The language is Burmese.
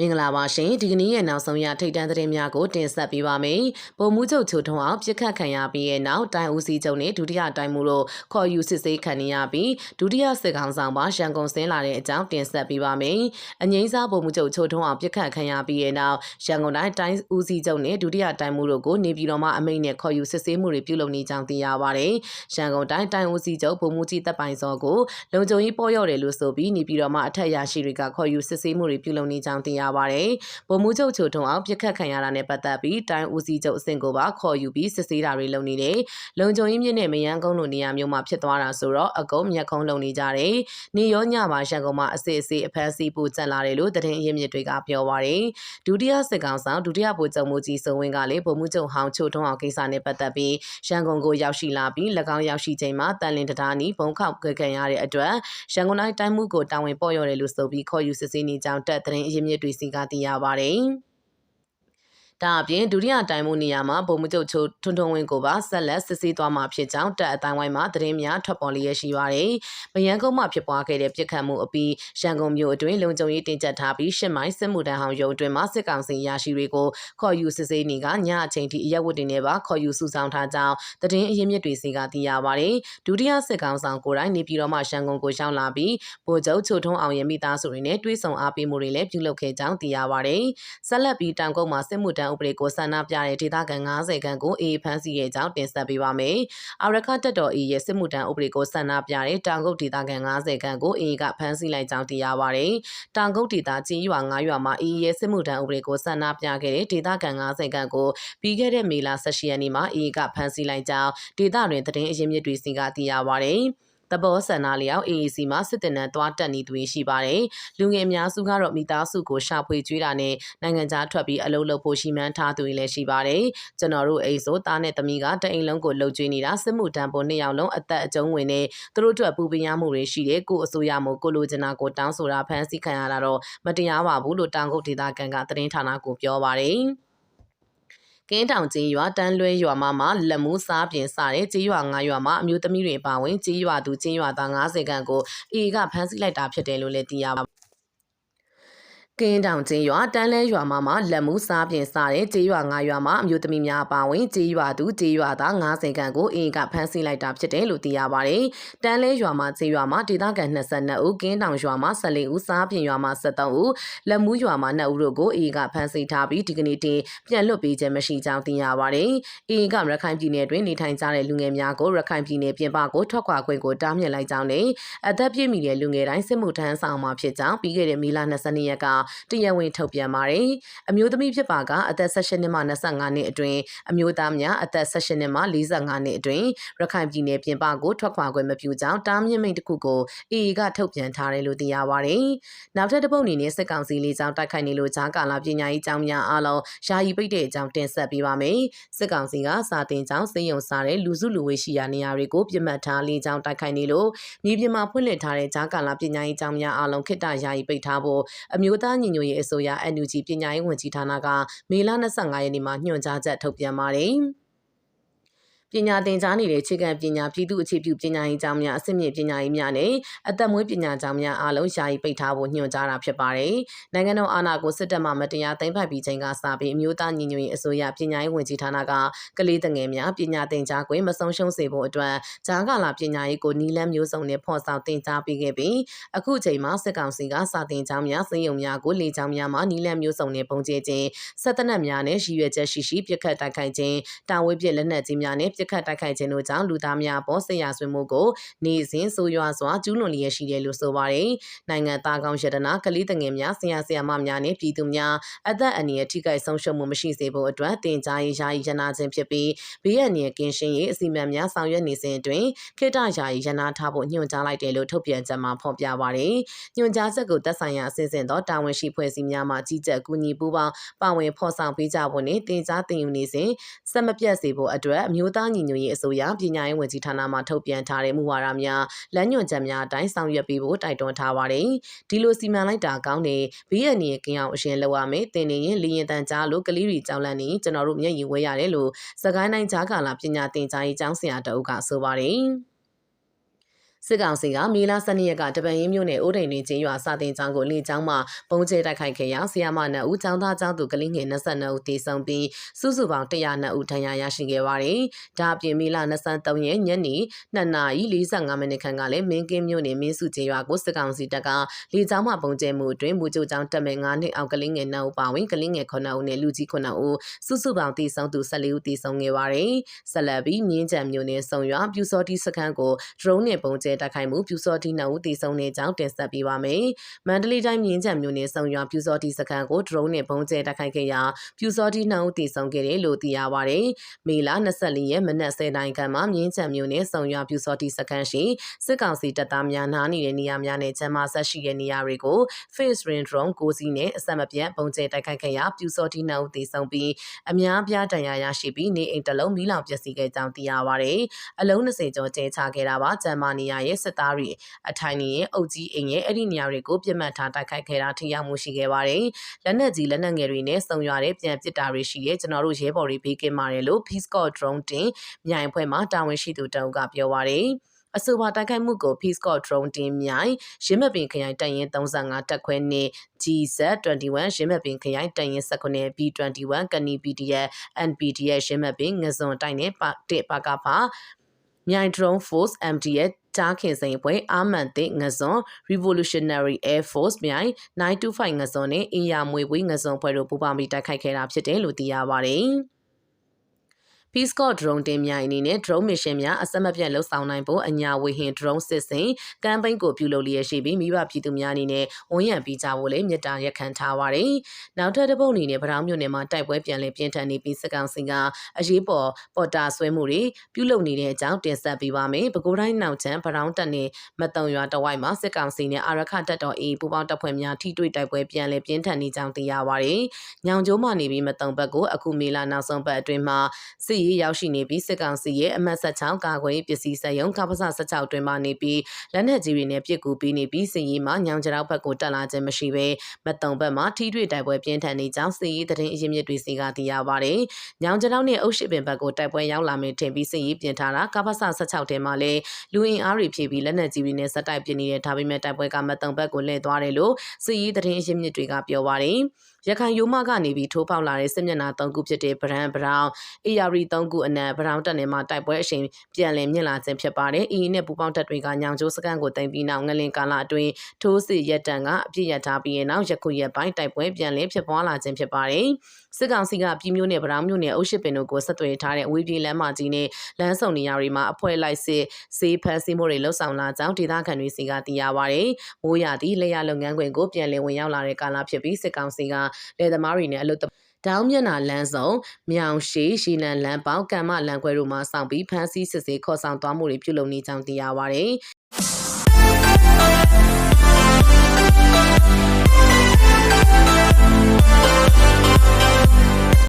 မင်္ဂလာပါရှင်ဒီကနေ့ရဲ့နောက်ဆုံးရထိတ်တန့်သတင်းများကိုတင်ဆက်ပေးပါမယ်။ဗိုလ်မှူးချုပ်ချိုထွန်းအောင်ပြစ်ခတ်ခံရပြီးရဲ့နောက်တိုင်းဦးစီးချုပ်နဲ့ဒုတိယတိုင်းမှူးတို့ခေါ်ယူစစ်ဆေးခံရပြီးဒုတိယစစ်ကောင်ဆောင်ပါရန်ကုန်ဆင်းလာတဲ့အကြောင်းတင်ဆက်ပေးပါမယ်။အငိမ့်စားဗိုလ်မှူးချုပ်ချိုထွန်းအောင်ပြစ်ခတ်ခံရပြီးရဲ့နောက်ရန်ကုန်တိုင်းတိုင်းဦးစီးချုပ်နဲ့ဒုတိယတိုင်းမှူးတို့ကိုနေပြည်တော်မှအမိန့်နဲ့ခေါ်ယူစစ်ဆေးမှုတွေပြုလုပ်နေကြောင်းသိရပါတယ်။ရန်ကုန်တိုင်းတိုင်းဦးစီးချုပ်ဗိုလ်မှူးကြီးတပ်ပိုင်စောကိုလုံခြုံရေးပေါ်ရောက်တယ်လို့ဆိုပြီးနေပြည်တော်မှအထက်ရရှိတွေကခေါ်ယူစစ်ဆေးမှုတွေပြုလုပ်နေကြောင်းသိရပါတယ်။ဗိုလ်မှူးချုပ်ချိုထုံအောင်ပြစ်ခတ်ခံရတာနဲ့ပတ်သက်ပြီးတိုင်းဦးစီးချုပ်အဆင့်ကိုပါခေါ်ယူပြီးစစ်ဆေးတာတွေလုပ်နေတယ်။လုံခြုံရေးမြင့်နဲ့မယန်းကုန်းလိုနေရာမျိုးမှာဖြစ်သွားတာဆိုတော့အကုန်မျက်ခုံးလုံနေကြတယ်။နေရောညမှာရန်ကုန်မှာအစစ်အဆေးအဖမ်းဆီးပိုကျန်လာတယ်လို့သတင်းအရင်းမြစ်တွေကပြောပါရယ်။ဒုတိယစစ်ကောင်ဆောင်ဒုတိယဗိုလ်ချုပ်မှုကြီးစုံဝင်းကလည်းဗိုလ်မှူးချုပ်ဟောင်းချိုထုံအောင်ကိစ္စနဲ့ပတ်သက်ပြီးရန်ကုန်ကိုရောက်ရှိလာပြီး၎င်းရောက်ရှိချိန်မှာတန်လင်တံတားနီဘုံခောက်ကြခံရတဲ့အတွက်ရန်ကုန်တိုင်းတိုင်းမှုကိုတာဝန်ပေါ်ရတယ်လို့ဆိုပြီးခေါ်ယူစစ်ဆေးနေကြောင်းတက်သတင်းအရင်းမြစ်တွေစီကသိရပါတယ်။ ဒါအပြင်ဒုတိယတိုင်မှုနေရာမှာဗိုလ်မှူးချုပ်ချိုထွန်းထွန်းဝင်းကိုပါဆက်လက်စစ်ဆေးသွားမှာဖြစ်ကြောင်းတပ်အတိုင်းဝိုင်းမှာသတင်းများထွက်ပေါ်လျက်ရှိပါတယ်။ဗယန်းကုန်းမှာဖြစ်ပွားခဲ့တဲ့ပြစ်ခတ်မှုအပြီးရန်ကုန်မြို့အတွင်းလုံခြုံရေးတင်ကြပ်ထားပြီးရှစ်မိုင်စစ်မှုတန်းဟောင်ရုံအတွင်းမှာစစ်ကောင်စီရရှိတွေကိုခေါ်ယူစစ်ဆေးနေကညအချိန်ထိအရက်ဝတ်တင်နဲ့ပါခေါ်ယူစုဆောင်ထားကြောင်းသတင်းအရင်းမြစ်တွေစီကသိရပါတယ်။ဒုတိယစစ်ကောင်ဆောင်ကိုယ်တိုင်နေပြည်တော်မှရန်ကုန်ကိုရောက်လာပြီးဗိုလ်ချုပ်ချိုထွန်းအောင်ရဲ့မိသားစုတွေနဲ့တွဲဆုံအားပေးမှုတွေလည်းပြုလုပ်ခဲ့ကြောင်းသိရပါတယ်။ဆက်လက်ပြီးတန်ကုန်းမှာစစ်မှုတန်းဥပဒေကိုဆန္ဒပြတဲ့ဒေသခံ90ခန့်ကိုအေးဖမ်းဆီးရဲ့ကြောင်းတင်ဆက်ပေးပါမယ်။အာရခတက်တော်အေးရဲ့စစ်မှုတန်းဥပဒေကိုဆန္ဒပြတဲ့တောင်ကုတ်ဒေသခံ90ခန့်ကိုအေးကဖမ်းဆီးလိုက်ကြောင်းသိရပါတယ်။တောင်ကုတ်ဒေသချင်းရွာ9ရွာမှာအေးရဲ့စစ်မှုတန်းဥပဒေကိုဆန္ဒပြခဲ့တဲ့ဒေသခံ90ခန့်ကိုပြီးခဲ့တဲ့မေလ18ရက်နေ့မှာအေးကဖမ်းဆီးလိုက်ကြောင်းဒေသတွင်သတင်းအရင်းမြစ်တွေစီကသိရပါတယ်။ သဘောဆန္ဒလျောက် AAC မှာစစ်တပ်နဲ့တွားတက်နေသူတွေရှိပါတယ်။လူငယ်အများစုကတော့မိသားစုကိုရှာဖွေကြွေးတာနဲ့နိုင်ငံခြားထွက်ပြီးအလုပ်လုပ်ဖို့ရှိမှန်းထားသူတွေလည်းရှိပါတယ်။ကျွန်တော်တို့အိမ်ဆိုသားနဲ့သမီးကတအိမ်လုံးကိုလှုပ်ကြွေးနေတာစစ်မှုတန်းပေါ်နှစ်ယောက်လုံးအသက်အကျုံးဝင်နေသူတို့အတွက်ပူပင်ရမှုတွေရှိတယ်ကိုအစိုးရမို့ကိုလိုချင်တာကိုတောင်းဆိုတာဖန်ဆီးခံရတာတော့မတရားပါဘူးလို့တောင်ကုတ်ဒေသခံကသတင်းဌာနကိုပြောပါတယ်။ ကင်းတောင်ကျေးရွာတန်းလွဲရွာမှာမှလက်မှုစားပြင်စတဲ့ကျေးရွာ9ရွာမှာအမျိုးသမီးတွေပါဝင်ကျေးရွာသူကျေးရွာသား90ခန့်ကိုအေကဖမ်းဆီးလိုက်တာဖြစ်တယ်လို့လည်းသိရပါ ကင်းတောင်ကျေးရွာတန်းလဲရွာမှာမှလက်မှုစားပြင်စားတဲ့ကျေးရွာ၅ရွာမှာအမျိုးသမီးများအပါဝင်ကျေးရွာသူကျေးရွာသား90ခန့်ကိုအင်ကဖမ်းဆီးလိုက်တာဖြစ်တယ်လို့သိရပါတယ်။တန်းလဲရွာမှာကျေးရွာမှာဒေသခံ22ဦးကင်းတောင်ရွာမှာ14ဦးစားပြင်ရွာမှာ73ဦးလက်မှုရွာမှာ2ဦးတို့ကိုအင်ကဖမ်းဆီးထားပြီးဒီကနေ့တင်ပြန်လွတ်ပေးခြင်းမရှိကြောင်းသိရပါတယ်။အင်ကရခိုင်ပြည်နယ်တွင်နေထိုင်ကြတဲ့လူငယ်များကိုရခိုင်ပြည်နယ်ပြင်ပကိုထွက်ခွာခွင့်ကိုတားမြစ်လိုက်ကြောင်းနဲ့အသက်ပြည့်မီတဲ့လူငယ်တိုင်းစစ်မှုထမ်းဆောင်မှာဖြစ်ကြောင်းပြီးခဲ့တဲ့မေလ22ရက်ကတရားဝင်ထုတ်ပြန်ပါတယ်။အမျိုးသမီးဖြစ်ပါကအသက်18နှစ်မှ25နှစ်အတွင်းအမျိုးသားများအသက်18နှစ်မှ45နှစ်အတွင်းရခိုင်ပြည်နယ်ပြင်ပကိုထွက်ခွာခွင့်မပြုကြောင်းတားမြစ်မိန့်တစ်ခုကိုအေအေကထုတ်ပြန်ထားတယ်လို့သိရပါတယ်။နောက်ထပ်တစ်ပုတ်အနေနဲ့စစ်ကောင်စီလေးကြောင်းတိုက်ခိုက်နေလို့ဂျာကာလာပညာရေးကျောင်းများအားလုံးယာယီပိတ်တဲ့အကြောင်းတင်ဆက်ပေးပါမယ်။စစ်ကောင်စီကစာတင်ကျောင်းစေယုံစားတဲ့လူစုလူဝေးရှိရာနေရာတွေကိုပြစ်မှတ်ထားလေးကျောင်းတိုက်ခိုက်နေလို့မြေပြင်မှာဖွင့်လှစ်ထားတဲ့ဂျာကာလာပညာရေးကျောင်းများအားလုံးခေတ္တယာယီပိတ်ထားဖို့အမျိုးသားညီညွတ်ရေးအစိုးရ NUG ပညာရေးဝန်ကြီးဌာနကမေလ25ရက်နေ့မှာညွှန်ကြားချက်ထုတ်ပြန်ပါတယ်။ ပညာသင်ကြားနေတဲ့အခြေခံပညာပြည်သူ့အခြေပြုပညာရေးကျောင်းများအဆင့်မြင့်ပညာရေးများနဲ့အသက်မွေးပညာကျောင်းများအားလုံးယာယီပိတ်ထားဖို့ညွှန်ကြားတာဖြစ်ပါတယ်။နိုင်ငံတော်အာဏာကိုစစ်တပ်မှမတရားသိမ်းပိုက်ပြီးချိန်ကစပြီးအမျိုးသားညီညွတ်ရေးအစိုးရပညာရေးဝန်ကြီးဌာနကကလေးငယ်များပညာသင်ကြားခွင့်မဆုံးရှုံးစေဖို့အတွက်ဂျာကာလာပညာရေးကိုနီလန်းမျိုးစုံနဲ့ဖော်ဆောင်သင်ကြားပေးခဲ့ပြီးအခုချိန်မှာစစ်ကောင်စီကစာသင်ကျောင်းများစည်ရုံများကိုလေကျောင်းများမှာနီလန်းမျိုးစုံနဲ့ပုံကျဲခြင်းဆက်တနက်များနဲ့ရည်ရွယ်ချက်ရှိရှိပြစ်ခတ်တိုက်ခိုက်ခြင်းတာဝေးပြစ်လက်နက်ကြီးများနဲ့ပြစ်ခတ်တိုက်ခိုက်ခြင်းတို့ကြောင့်လူသားများပေါ်ဆရာဆွေးမှုကိုနေစဉ်ဆိုးရွားစွာကျူးလွန်လျက်ရှိတယ်လို့ဆိုပါတယ်။နိုင်ငံသားကောင်းရတနာကလေးတငယ်များဆရာဆရာမများနဲ့ပြည်သူများအသက်အန္တရာယ်ထိခိုက်ဆုံးရှုံးမှုမရှိစေဖို့အတွက်တင်ကြားရေးယာယီရနာခြင်းဖြစ်ပြီးဘေးအန္တရာယ်ကင်းရှင်းရေးအစီအမံများဆောင်ရွက်နေစဉ်အတွင်းခေတ္တယာယီရနာထားဖို့ညွှန်ကြားလိုက်တယ်လို့ထုတ်ပြန်ချက်မှာဖော်ပြပါတယ်။ညွှန်ကြားချက်ကိုသက်ဆိုင်ရာအစီအစဉ်သောတာဝန်ရှိဖွဲ့စည်းများမှကြီးကြပ်ကူညီပူးပေါင်းပါဝင်ဖော်ဆောင်ပေးကြဖို့နဲ့တင်ကြားတင်ယူနေစဉ်စက်မပြတ်စေဖို့အတွက်အမျိုးသားညီညွတ်ရေးအစိုးရပညာရေးဝန်ကြီးဌာနမှထုတ်ပြန်ထားတဲ့မူဝါဒများလမ်းညွှန်ချက်များအတိုင်းဆောင်ရွက်ပေးဖို့တိုက်တွန်းထားပါတယ်။ဒီလိုစီမံလိုက်တာကောင်းတယ်။ဘေးအန္တရာယ်ကင်းအောင်အရှင်လုပ်ရမယ်။တင်နေရင်လီရင်တန်ကြားလို့ကလေးတွေကြောင်းလန့်နေကျွန်တော်တို့မျက်ရည်ဝဲရတယ်လို့စကိုင်းတိုင်းကြားကာလာပညာသင်ကြားရေးကျောင်းဆရာတအုပ်ကဆိုပါတယ်။ စစစ်ကောင်စီကမေလ12ရက်ကတပန်ရင်းမြို့နယ်အိုးတိန်တွင်ကျင်းရွာစာတင်ကျောင်းကိုလေကျောင်းမှပုံကျဲတိုက်ခိုက်ခဲ့ရာဆီယာမနတ်ဦးကျောင်းသားကျောင်းသူကလေးငယ်22ဦးတေဆုံးပြီးစုစုပေါင်း102ဦးထဏ်ရာရရှိခဲ့ပါတယ်။ဒါအပြင်မေလ23ရက်ညနေ2:45မိနစ်ခန့်ကလည်းမင်းကင်းမြို့နယ်မင်းစုကျင်းရွာကိုစစ်ကောင်စီတပ်ကလေကျောင်းမှပုံကျဲမှုအတွင်းမူကြိုကျောင်းတက်မဲ့9နှစ်အောက်ကလေးငယ်2ဦးပါဝင်ကလေးငယ်9ဦးနဲ့လူကြီး9ဦးစုစုပေါင်းတေဆုံးသူ14ဦးတေဆုံးခဲ့ပါတယ်။ဆက်လက်ပြီးမြင်းကြံမြို့နယ်ဆုံရွာပြူစောတိစခန်းကို drone နဲ့ပုံကျဲတိုက်ခိုက်မှုပြူစောတိနှစ်ဦးတေဆုံးတဲ့ကြောင်းတင်ဆက်ပေးပါမယ်။မန္တလေးတိုင်းမြင်းကြံမြို့နယ်ဆုံရွာပြူစောတိစခန်းကို drone နဲ့ပုံကျဲတိုက်ခိုက်ခဲ့ရာပြူစောတိနှစ်ဦးတေဆုံးခဲ့တယ်လို့သိရပါတယ်။မေလ24ရက်မနက်10:00နာရီခန့်မှာမြင်းကြံမြို့နယ်ဆုံရွာပြူစောတိစခန်းရှိစစ်ကောင်စီတပ်သားများနားနေတဲ့နေရာများနဲ့ကျန်းမာဆက်ရှိတဲ့နေရာတွေကို face rain drone ကိုစီးနဲ့အဆက်မပြတ်ပုံကျဲတိုက်ခိုက်ခဲ့ရာပြူစောတိနှစ်ဦးတေဆုံးပြီးအများပြားဒဏ်ရာရရှိပြီးနေအိမ်တစ်လုံးမီးလောင်ပျက်စီးခဲ့ကြောင်းသိရပါတယ်။အလုံး20ကျော်ကျဲချခဲ့တာပါကျန်းမာနေရရဲ့စစ်သားတွေအထိုင်နေရဲ့အုပ်ကြီးအိမ်ရဲ့အဲ့ဒီနေရာတွေကိုပြစ်မှတ်ထားတိုက်ခိုက်ခဲ့တာထိရောက်မှုရှိခဲ့ပါတယ်။လက်နက်ကြီးလက်နက်ငယ်တွေနဲ့စုံရွာတဲ့ပြန်ပစ်တာတွေရှိရဲ့ကျွန်တော်တို့ရဲဘော်တွေဘေးကင်းပါတယ်လို့ Peace Corps drone တင်မြိုင်အဖွဲ့မှတာဝန်ရှိသူတအုပ်ကပြောပါတယ်။အဆိုပါတိုက်ခိုက်မှုကို Peace Corps drone တင်မြိုင်ရင်းမပင်ခရိုင်တပ်ရင်း35တပ်ခွဲနဲ့ GZ21 ရင်းမပင်ခရိုင်တပ်ရင်း19 B21 ကနီ PDF NPDF ရင်းမပင်ငဇွန်တိုက်နဲ့ပါတစ်ပါကဖာ မြိုင် drone force MDF ကြားခင်စိန်ပွဲအာမန်တဲ့ငဇွန် Revolutionary Air Force မြိုင်925ငဇွန်နဲ့အင်ယာမွေဝေးငဇွန်ဖွဲ့တို့ပူးပေါင်းပြီးတိုက်ခိုက်ခဲ့တာဖြစ်တယ်လို့သိရပါတယ်။ Peace Corps drone တင်မြိုင်အနေနဲ့ drone mission များအဆက်မပြတ်လှုပ်ဆောင်နိုင်ဖို့အညာဝေဟင် drone စစ်စင်ကမ်ပိန်းကိုပြုလုပ်လျက်ရှိပြီးမိဘပြည်သူများအနေနဲ့ဝန်ရံပြီးကြဖို့လည်းမြစ်တာရက်ခံထားပါတယ်။နောက်ထပ်တစ်ပုတ်အနေနဲ့ဗရောင်းမြို့နယ်မှာတိုက်ပွဲပြန်လည်ပြင်းထန်နေပြီးစစ်ကောင်စီကအရေးပေါ်ပေါ်တာဆွဲမှုတွေပြုလုပ်နေတဲ့အကြောင်းတင်ဆက်ပေးပါမယ်။ပဲခူးတိုင်းနောက်ချမ်းဗရောင်းတက်နေမတုံရွာတဝိုက်မှာစစ်ကောင်စီနဲ့အာရခတက်တော်အေးပူပေါင်းတပ်ဖွဲ့များထိတွေ့တိုက်ပွဲပြန်လည်ပြင်းထန်နေကြောင်းသိရပါတယ်။ညောင်ကျိုးမှနေပြီးမတုံဘက်ကိုအခုမေလာနောက်ဆုံးပတ်အတွင်းမှာစစ်ရေးရောက်ရှိနေပြီးစစ်ကောင်စီရဲ့အမတ်ဆက်ချောင်းကာကွယ်ပစ္စည်းစက်ရုံကပ္ပစ16တွင်မှနေပြီးလက်နက်ကြီးတွေနဲ့ပြစ်ကူပေးနေပြီးစစ်ရေးမှာညောင်ကြောက်ဘက်ကိုတက်လာခြင်းမရှိဘဲမတုံဘက်မှာထိတွေ့တိုက်ပွဲပြင်းထန်နေကြောင်းစစ်ရေးသတင်းအရင်းမြစ်တွေစီကသိရပါတယ်။ညောင်ကြောက်နဲ့အုပ်ရှိပင်ဘက်ကိုတိုက်ပွဲရောက်လာမယ်ထင်ပြီးစစ်ရေးပြင်ထားတာကပ္ပစ16ထဲမှာလည်းလူအင်အားတွေဖြည့်ပြီးလက်နက်ကြီးတွေနဲ့စက်တိုက်ပြနေတဲ့ဒါပေမဲ့တိုက်ပွဲကမတုံဘက်ကိုလှည့်သွားတယ်လို့စစ်ရေးသတင်းအရင်းမြစ်တွေကပြောပါတယ်။ရခိုင်ရိုးမကနေပြီးထိုးပေါက်လာတဲ့စစ်မျက်နှာ၃ခုဖြစ်တဲ့ဗရန်ဘရောင် AR ၃ခုအနက်ဗရောင်တက်နေမှာတိုက်ပွဲအချိန်ပြန်လည်မြင့်လာခြင်းဖြစ်ပါတယ်။အီနဲ့ပူပေါင်းတပ်တွေကညောင်ကျိုးစကန်ကိုတင်ပြီးနောက်ငလင်ကာလအတွင်းထိုးစစ်ရက်တန်ကအပြစ်ရထားပြီးနောက်ယခုရက်ပိုင်းတိုက်ပွဲပြန်လည်ဖြစ်ပွားလာခြင်းဖြစ်ပါတယ်။စစ်ကောင်စီကပြည်မျိုးနဲ့ဗရောင်မျိုးနဲ့အုပ်ရှစ်ပင်တို့ကိုဆက်သွယ်ထားတဲ့အဝေးပြေးလမ်းမကြီးနဲ့လမ်းဆောင်နေရာတွေမှာအဖွဲ့လိုက်စစ်စေးဖမ်းဆီးမှုတွေလှုပ်ဆောင်လာကြောင်းဒေသခံတွေစီကသိရပါတယ်။မိုးရသည့်လက်ရလုပ်ငန်းခွင်ကိုပြန်လည်ဝင်ရောက်လာတဲ့ကာလဖြစ်ပြီးစစ်ကောင်စီကလယ်သမားတွေနဲ့အလုပ်တောင်းမျက်နှာလမ်းဆောင်မြောင်ရှိရှီလန်လမ်းပေါက်ကမ္မလမ်းခွဲတို့မှာစောင့်ပြီးဖမ်းဆီးစစ်ဆေးခေါ်ဆောင်သွားမှုတွေပြုလုပ်နေကြောင်းသိရပါဗျ။။